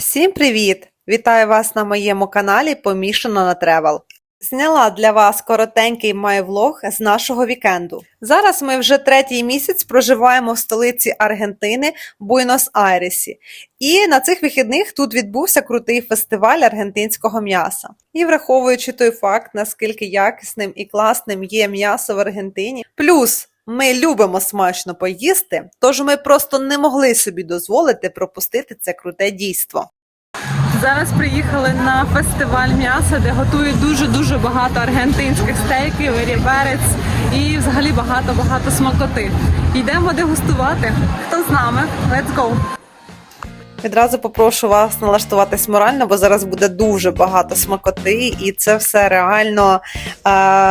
Всім привіт! Вітаю вас на моєму каналі Помішано на Тревел. Зняла для вас коротенький май-влог з нашого вікенду. Зараз ми вже третій місяць проживаємо в столиці Аргентини Буенос-Айресі. І на цих вихідних тут відбувся крутий фестиваль аргентинського м'яса. І враховуючи той факт, наскільки якісним і класним є м'ясо в Аргентині, плюс ми любимо смачно поїсти, тож ми просто не могли собі дозволити пропустити це круте дійство. Зараз приїхали на фестиваль м'яса, де готують дуже-дуже багато аргентинських стейків, ріберець і взагалі багато-багато смакоти. Йдемо дегустувати. Хто з нами? Let's go! Відразу попрошу вас налаштуватись морально, бо зараз буде дуже багато смакоти, і це все реально е,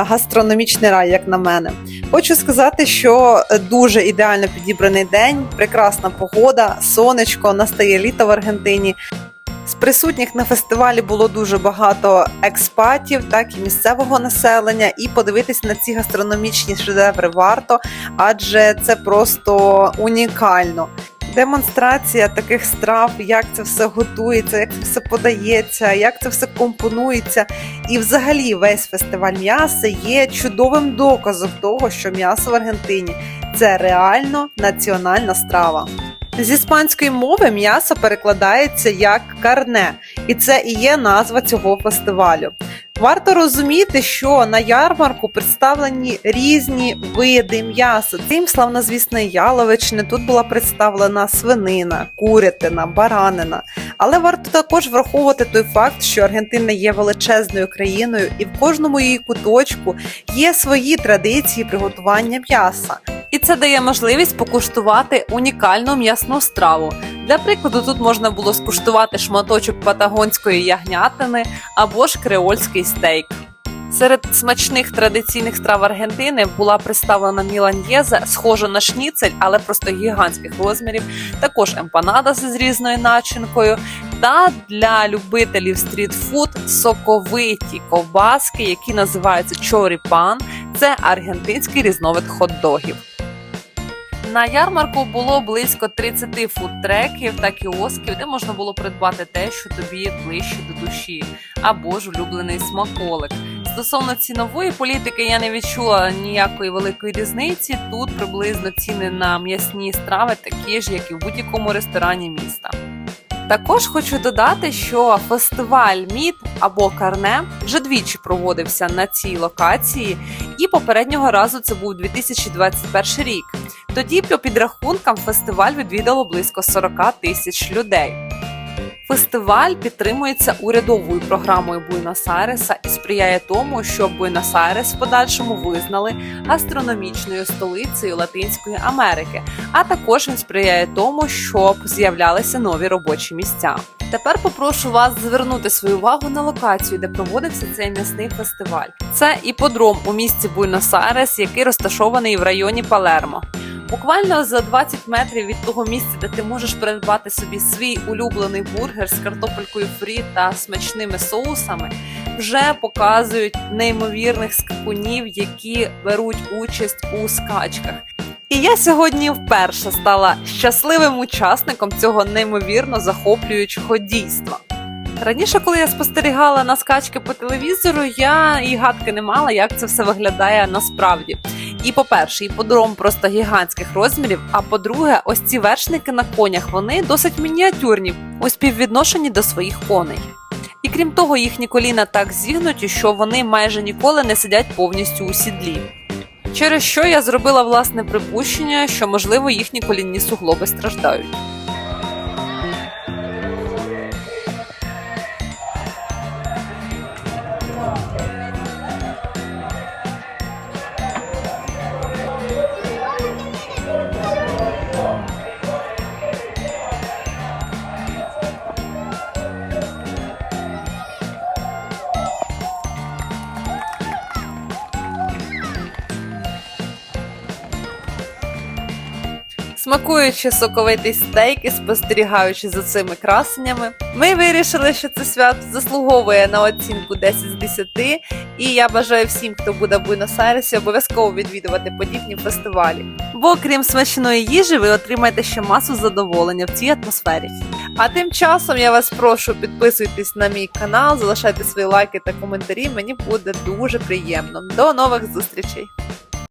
гастрономічний рай, як на мене. Хочу сказати, що дуже ідеально підібраний день, прекрасна погода, сонечко, настає літо в Аргентині. З присутніх на фестивалі було дуже багато експатів, так і місцевого населення, і подивитись на ці гастрономічні шедеври варто, адже це просто унікально. Демонстрація таких страв, як це все готується, як це все подається, як це все компонується. І взагалі весь фестиваль м'яса є чудовим доказом того, що м'ясо в Аргентині це реально національна страва. З іспанської мови м'ясо перекладається як карне, і це і є назва цього фестивалю. Варто розуміти, що на ярмарку представлені різні види м'яса. Крім славнозвісної яловичини, тут була представлена свинина, курятина, баранина. Але варто також враховувати той факт, що Аргентина є величезною країною, і в кожному її куточку є свої традиції приготування м'яса. І це дає можливість покуштувати унікальну м'ясну страву. Для прикладу, тут можна було скуштувати шматочок патагонської ягнятини або ж креольський стейк. Серед смачних традиційних страв Аргентини була представлена міланьєза, схожа на шніцель, але просто гігантських розмірів. Також емпанадас з різною начинкою. Та для любителів стрітфуд соковиті ковбаски, які називаються чоріпан. Це аргентинський різновид хот-догів. На ярмарку було близько 30 фудтреків та кіосків, де можна було придбати те, що тобі ближче до душі, або ж улюблений смаколик. Стосовно цінової політики я не відчула ніякої великої різниці. Тут приблизно ціни на м'ясні страви такі ж, як і в будь-якому ресторані міста. Також хочу додати, що фестиваль Мід або Карне вже двічі проводився на цій локації, і попереднього разу це був 2021 рік. Тоді, по підрахункам, фестиваль відвідало близько 40 тисяч людей. Фестиваль підтримується урядовою програмою Буенос-Айреса і сприяє тому, щоб Буенос-Айрес в подальшому визнали гастрономічною столицею Латинської Америки, а також він сприяє тому, щоб з'являлися нові робочі місця. Тепер попрошу вас звернути свою увагу на локацію, де проводився цей м'ясний фестиваль. Це іподром у місті Буенос-Айрес, який розташований в районі Палермо. Буквально за 20 метрів від того місця, де ти можеш придбати собі свій улюблений бургер з картопелькою фрі та смачними соусами, вже показують неймовірних скакунів, які беруть участь у скачках. І я сьогодні вперше стала щасливим учасником цього неймовірно захоплюючого дійства. Раніше, коли я спостерігала на скачки по телевізору, я і гадки не мала, як це все виглядає насправді. І по-перше, іподром просто гігантських розмірів. А по-друге, ось ці вершники на конях вони досить мініатюрні у співвідношенні до своїх коней. І крім того, їхні коліна так зігнуті, що вони майже ніколи не сидять повністю у сідлі. Через що я зробила власне припущення, що можливо їхні колінні суглоби страждають. Смакуючи соковитий стейк і спостерігаючи за цими красеннями, ми вирішили, що це свято заслуговує на оцінку 10 з 10, і я бажаю всім, хто буде в Буйносайресі, обов'язково відвідувати подібні фестивалі. Бо крім смачної їжі, ви отримаєте ще масу задоволення в цій атмосфері. А тим часом я вас прошу підписуйтесь на мій канал, залишайте свої лайки та коментарі. Мені буде дуже приємно. До нових зустрічей!